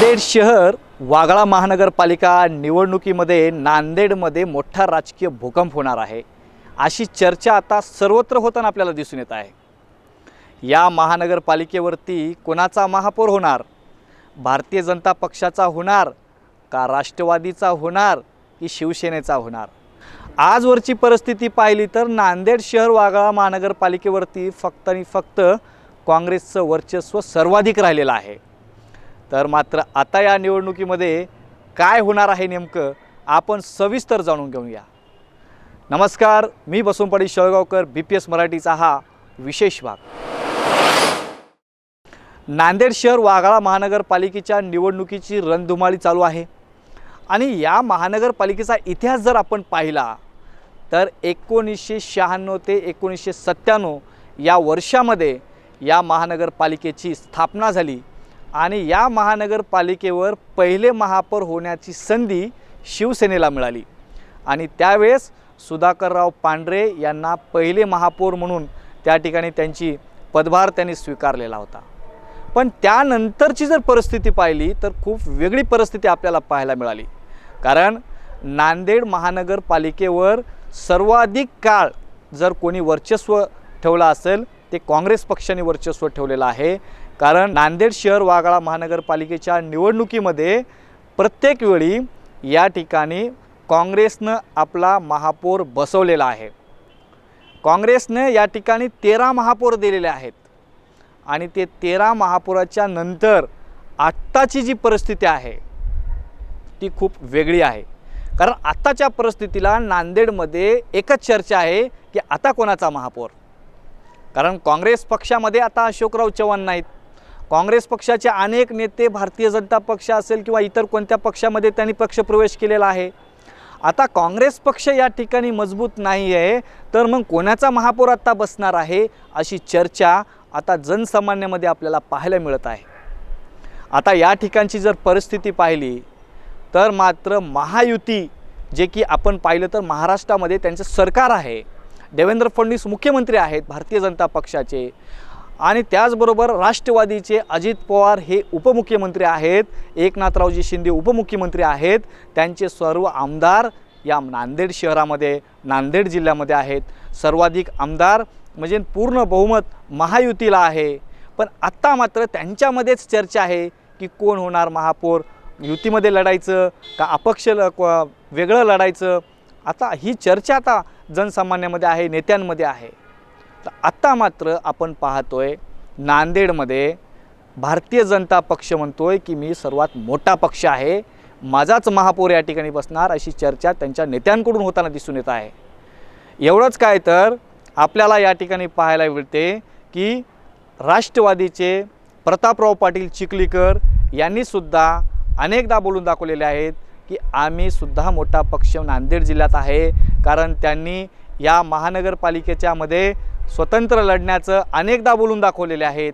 नांदेड शहर वागळा महानगरपालिका निवडणुकीमध्ये नांदेडमध्ये मोठा राजकीय भूकंप होणार आहे. अशी चर्चा आता सर्वत्र होताना आपल्याला दिसून येत आहे. या महानगरपालिकेवरती कोणाचा महापौर होणार? भारतीय जनता पक्षाचा होणार का राष्ट्रवादीचा होणार की शिवसेनेचा होणार? आजवरची परिस्थिती पाहिली तर नांदेड शहर वागळा महानगरपालिकेवरती फक्त आणि फक्त काँग्रेसचं वर्चस्व सर्वाधिक राहिलेलं आहे. तर मात्र आता या निवडणुकीमध्ये काय होणार आहे नेमकं आपण सविस्तर जाणून घेऊया. नमस्कार मी बसवंपाडी शेळगावकर बी पी एस मराठीचा हा विशेष भाग. नांदेड शहर वाघाळा महानगरपालिकेच्या निवडणुकीची रणधुमाळी चालू आहे. आणि या महानगरपालिकेचा इतिहास जर आपण पाहिला तर एकोणीसशे शहाण्णव ते एकोणीसशे सत्त्याण्णव या वर्षामध्ये या महानगरपालिकेची स्थापना झाली. आणि या महानगरपालिकेवर पहिले महापौर होण्याची संधी शिवसेनेला मिळाली. आणि त्यावेळेस सुधाकरराव पांढरे यांना पहिले महापौर म्हणून त्या ठिकाणी त्यांची पदभार त्यांनी स्वीकारलेला होता. पण त्यानंतरची जर परिस्थिती पाहिली तर खूप वेगळी परिस्थिती आपल्याला पाहायला मिळाली. कारण नांदेड महानगरपालिकेवर सर्वाधिक काळ जर कोणी वर्चस्व ठेवलं असेल ते काँग्रेस पक्षाने वर्चस्व ठेवलेलं आहे. कारण नांदेड शहर वागळा महानगरपालिकेच्या निवडणुकीमध्ये प्रत्येक वेळी या ठिकाणी काँग्रेसनं आपला महापौर बसवलेला आहे. काँग्रेसने या ठिकाणी तेरा महापौर दिलेले आहेत. आणि ते तेरा महापौराच्या नंतर आत्ताची जी परिस्थिती आहे ती खूप वेगळी आहे. कारण आत्ताच्या परिस्थितीला नांदेडमध्ये एकच चर्चा आहे की आता कोणाचा महापौर? कारण काँग्रेस पक्षामध्ये आता अशोकराव चव्हाण नाहीत. काँग्रेस पक्षाचे अनेक नेते भारतीय जनता पक्ष असेल किंवा इतर कोणत्या पक्षामध्ये त्यांनी पक्षप्रवेश केलेला आहे. आता काँग्रेस पक्ष या ठिकाणी मजबूत नाही आहे तर मग कोणाचा महापौर आत्ता बसणार आहे अशी चर्चा आता जनसामान्यामध्ये आपल्याला पाहायला मिळत आहे. आता या ठिकाणची जर परिस्थिती पाहिली तर मात्र महायुती जे की आपण पाहिलं तर महाराष्ट्रामध्ये त्यांचं सरकार आहे. देवेंद्र फडणवीस मुख्यमंत्री आहेत भारतीय जनता पक्षाचे. आणि त्याचबरोबर राष्ट्रवादीचे अजित पवार हे उपमुख्यमंत्री आहेत एकनाथरावजी शिंदे उपमुख्यमंत्री आहेत त्यांचे सर्व आमदार या नांदेड शहरामध्ये नांदेड जिल्ह्यामध्ये आहेत. सर्वाधिक आमदार म्हणजे पूर्ण बहुमत महायुतीला आहे. पण आत्ता मात्र त्यांच्यामध्येच चर्चा आहे की कोण होणार महापौर? युतीमध्ये लढायचं का अपक्ष ल वेगळं लढायचं? आता ही चर्चा आता जनसामान्यामध्ये आहे नेत्यांमध्ये आहे. तर आत्ता मात्र आपण पाहतोय नांदेडमध्ये भारतीय जनता पक्ष म्हणतोय की मी सर्वात मोठा पक्ष आहे. माझाच महापौर या ठिकाणी बसणार अशी चर्चा त्यांच्या नेत्यांकडून होताना दिसून येत आहे. एवढंच काय तर आपल्याला या ठिकाणी पाहायला मिळते की राष्ट्रवादीचे प्रतापराव पाटील चिखलीकर यांनीसुद्धा अनेकदा बोलून दाखवलेले आहेत की आम्ही सुद्धा मोठा पक्ष नांदेड जिल्ह्यात आहे. कारण त्यांनी या महानगरपालिकेच्यामध्ये स्वतंत्र लढण्याचं अनेकदा बोलून दाखवलेले आहेत.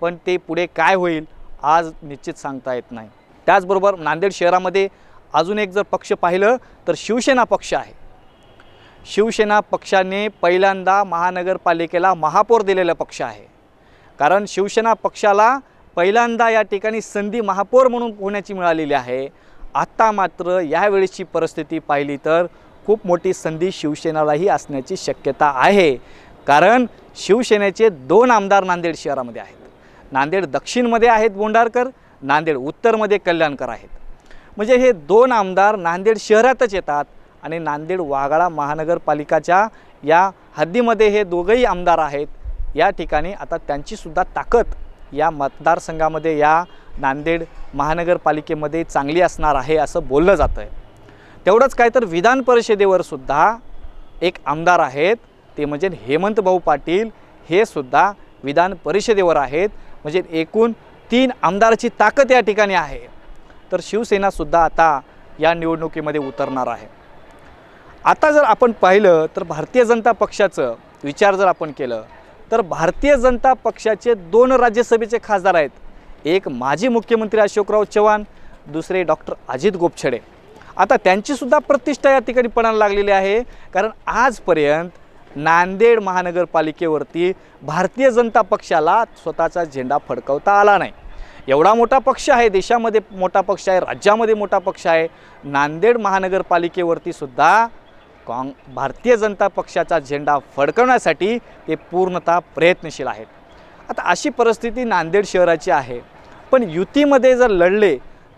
पण ते पुढे काय होईल आज निश्चित सांगता येत नाही. त्याचबरोबर नांदेड शहरामध्ये अजून एक जर पक्ष पाहिलं तर शिवसेना पक्ष आहे. शिवसेना पक्षाने पहिल्यांदा महानगरपालिकेला महापौर दिलेला पक्ष आहे. कारण शिवसेना पक्षाला पहिल्यांदा या ठिकाणी संधी महापौर म्हणून होण्याची मिळालेली आहे. आत्ता मात्र यावेळेची परिस्थिती पाहिली तर खूप मोठी संधी शिवसेनालाही असण्याची शक्यता आहे. कारण शिवसेनेचे दोन आमदार नांदेड शहरामध्ये आहेत. नांदेड दक्षिणमध्ये आहेत बोंडारकर नांदेड उत्तरमध्ये कल्याणकर आहेत. म्हणजे हे दोन आमदार नांदेड शहरातच येतात आणि नांदेड वाघाळा महानगरपालिकाच्या या हद्दीमध्ये हे दोघंही आमदार आहेत. या ठिकाणी आता त्यांचीसुद्धा ताकद या मतदारसंघामध्ये या नांदेड महानगरपालिकेमध्ये चांगली असणार आहे असं बोललं जातं आहे तेवढंच काय तर विधान परिषदेवर सुद्धा एक आमदार आहेत. ते म्हणजे हेमंतभाऊ पाटील हे सुद्धा विधान परिषदेवर आहेत. म्हणजे एकूण तीन आमदाराची ताकद या ठिकाणी आहे. तर शिवसेनासुद्धा आता या निवडणुकीमध्ये उतरणार आहे. आता जर आपण पाहिलं तर भारतीय जनता पक्षाचं विचार जर आपण केलं तर भारतीय जनता पक्षाचे दोन राज्यसभेचे खासदार आहेत. एक माजी मुख्यमंत्री अशोकराव चव्हाण दुसरे डॉक्टर अजित गोपछडे. आता त्यांचीसुद्धा प्रतिष्ठा या ठिकाणी पणाला लागलेली आहे. कारण आजपर्यंत नांदेड महानगरपालिकेवरती भारतीय जनता पक्षाला स्वतःचा झेंडा फडकवता आला नाही. एवढा मोठा पक्ष आहे देशामध्ये मोठा पक्ष आहे राज्यामध्ये मोठा पक्ष आहे. नांदेड महानगरपालिकेवरती सुद्धा काँग भारतीय जनता पक्षाचा झेंडा फडकवण्यासाठी ते पूर्णतः प्रयत्नशील आहेत. आता अशी परिस्थिती नांदेड शहराची आहे. पण युतीमध्ये जर लढले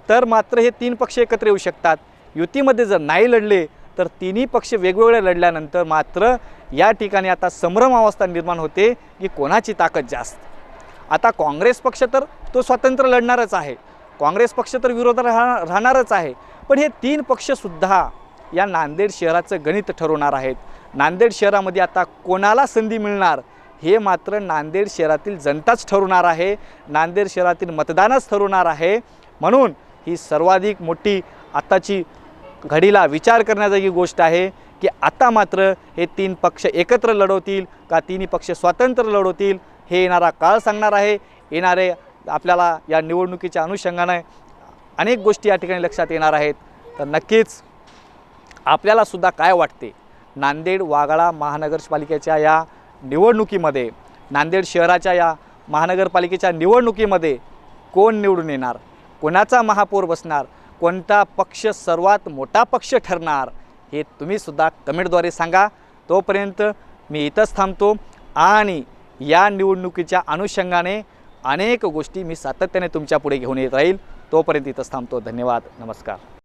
तर मात्र हे तीन पक्ष एकत्र येऊ शकतात. युतीमध्ये जर नाही लढले तर तिन्ही पक्ष वेगवेगळे लढल्यानंतर मात्र या ठिकाणी आता संभ्रम अवस्था निर्माण होते की कोणाची ताकद जास्त. आता काँग्रेस पक्ष तर तो स्वतंत्र लढणारच आहे. काँग्रेस पक्ष तर विरोधात राहा राहणारच आहे. पण हे तीन पक्षसुद्धा या नांदेड शहराचं गणित ठरवणार आहेत. नांदेड शहरामध्ये आता कोणाला संधी मिळणार हे मात्र नांदेड शहरातील जनताच ठरवणार आहे. नांदेड शहरातील मतदानच ठरवणार आहे. म्हणून ही सर्वाधिक मोठी आत्ताची घडीला विचार करण्याजोगी गोष्ट आहे की आता मात्र हे तीन पक्ष एकत्र लढवतील का तिन्ही पक्ष स्वतंत्र लढवतील हे येणारा काळ सांगणार आहे. येणारे आपल्याला या निवडणुकीच्या अनुषंगाने अनेक गोष्टी या ठिकाणी लक्षात येणार आहेत. तर नक्कीच आपल्यालासुद्धा काय वाटते? नांदेड वाघाळा महानगरपालिकेच्या या निवडणुकीमध्ये नांदेड शहराच्या या महानगरपालिकेच्या निवडणुकीमध्ये कोण निवडून येणार? कोणाचा महापौर बसणार? कोणता पक्ष सर्वात मोठा पक्ष ठरणार हे तुम्हीसुद्धा कमेंटद्वारे सांगा. तोपर्यंत मी इथंच थांबतो आणि या निवडणुकीच्या अनुषंगाने अनेक गोष्टी मी सातत्याने तुमच्यापुढे घेऊन येत राहील. तोपर्यंत इथंच थांबतो. धन्यवाद. नमस्कार.